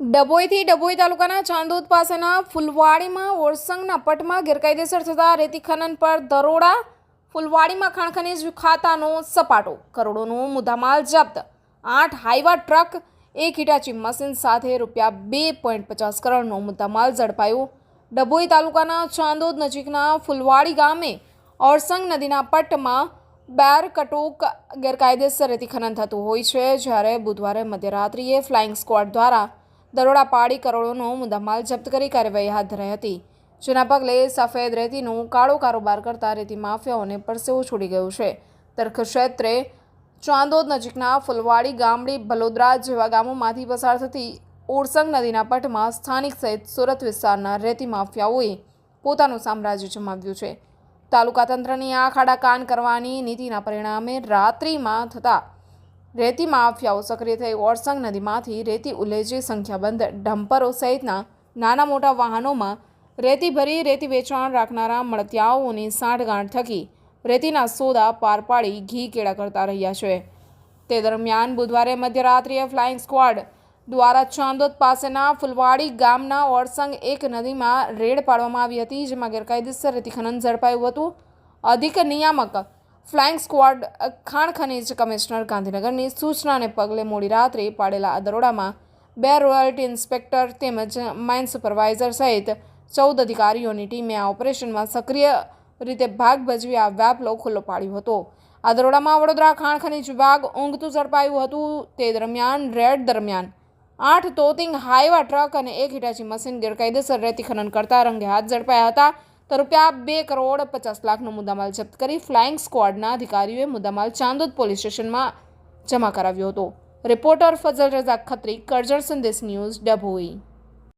ડભોઈથી ડભોઈ તાલુકાના ચાંદોદ પાસેના ફુલવાડીમાં ઓરસંગના પટમાં ગેરકાયદેસર થતા રેતી ખનન પર દરોડા, ફુલવાડીમાં ખાણખનીજ ખાતાનો સપાટો, કરોડોનો મુદ્દામાલ જપ્ત. આઠ હાઈવા ટ્રક, એક હિટાચી મશીન સાથે રૂપિયા બે પોઈન્ટ પચાસ કરોડનો મુદ્દામાલ ઝડપાયો. ડભોઈ તાલુકાના ચાંદોદ નજીકના ફુલવાડી ગામે ઓરસંગ નદીના પટમાં બેર કટોક ગેરકાયદેસર રેતી ખનન થતું હોય છે. જ્યારે બુધવારે મધ્યરાત્રિએ ફ્લાઇંગ સ્ક્વોડ દ્વારા દરોડા પાડી કરોડોનો મુદ્દામાલ જપ્ત કરી કાર્યવાહી હાથ ધરાઈ હતી. જેના પગલે સફેદ રેતીનો કાળો કારોબાર કરતા રેતી માફિયાઓને પરસેવો છોડી ગયો છે. તરખ ક્ષેત્રે ચાંદોદ નજીકના ફુલવાડી ગામડી ભલોદરા જેવા ગામોમાંથી પસાર થતી ઓરસંગ નદીના પટમાં સ્થાનિક સહિત સુરત વિસ્તારના રેતી માફિયાઓએ પોતાનું સામ્રાજ્ય જમાવ્યું છે. તાલુકા તંત્રની આંખ આડા કાન કરવાની નીતિના પરિણામે રાત્રિમાં થતા રેતી માફિયાઓ સક્રિય થઈ ઓરસંગ નદીમાંથી રેતી ઉલેજી સંખ્યાબંધ ડમ્પરો સહિતના નાના મોટા વાહનોમાં રેતી ભરી, રેતી વેચાણ રાખનારા મળતિયાઓની સાંઠગાંઠ થકી રેતીના સોદા પાર પાડી ઘી કેળા કરતા રહ્યા છે. તે દરમિયાન બુધવારે મધ્યરાત્રિએ ફ્લાઇંગ સ્ક્વોડ દ્વારા ચાંદોદ પાસેના ફુલવાડી ગામના ઓરસંગ એક નદીમાં રેડ પાડવામાં આવી હતી, જેમાં ગેરકાયદેસર રેતી ખનન ઝડપાયું હતું. અધિક નિયામક ફ્લાઇંગ સ્ક્વોડ ખાણ ખનીજ કમિશનર ગાંધીનગરની સૂચનાને પગલે મોડી રાત્રે પાડેલા આ દરોડામાં બે રોયલ્ટી ઇન્સ્પેક્ટર તેમજ માઇન સુપરવાઇઝર સહિત ચૌદ અધિકારીઓની ટીમે આ ઓપરેશનમાં સક્રિય રીતે ભાગ ભજવી આ વ્યાપલો ખુલ્લો પાડ્યો હતો. આ દરોડામાં વડોદરા ખાણ ખનીજ વિભાગ ઊંઘતું ઝડપાયું હતું. તે દરમિયાન, રેડ દરમિયાન આઠ તોતિંગ હાઈવા ટ્રક અને એક હિટાચી મશીન ગેરકાયદેસર રેતી ખનન કરતા રંગે હાથ ઝડપાયા હતા. તો રૂપિયા બે કરોડ પચાસ લાખનો મુદ્દામાલ જપ્ત કરી ફ્લાઇંગ સ્ક્વોડના અધિકારીઓએ મુદ્દામાલ ચાંદોદ પોલીસ સ્ટેશનમાં જમા કરાવ્યો હતો. Reporter Fazal Raza Khatri, Karjan Sandesh news, Dabhoi.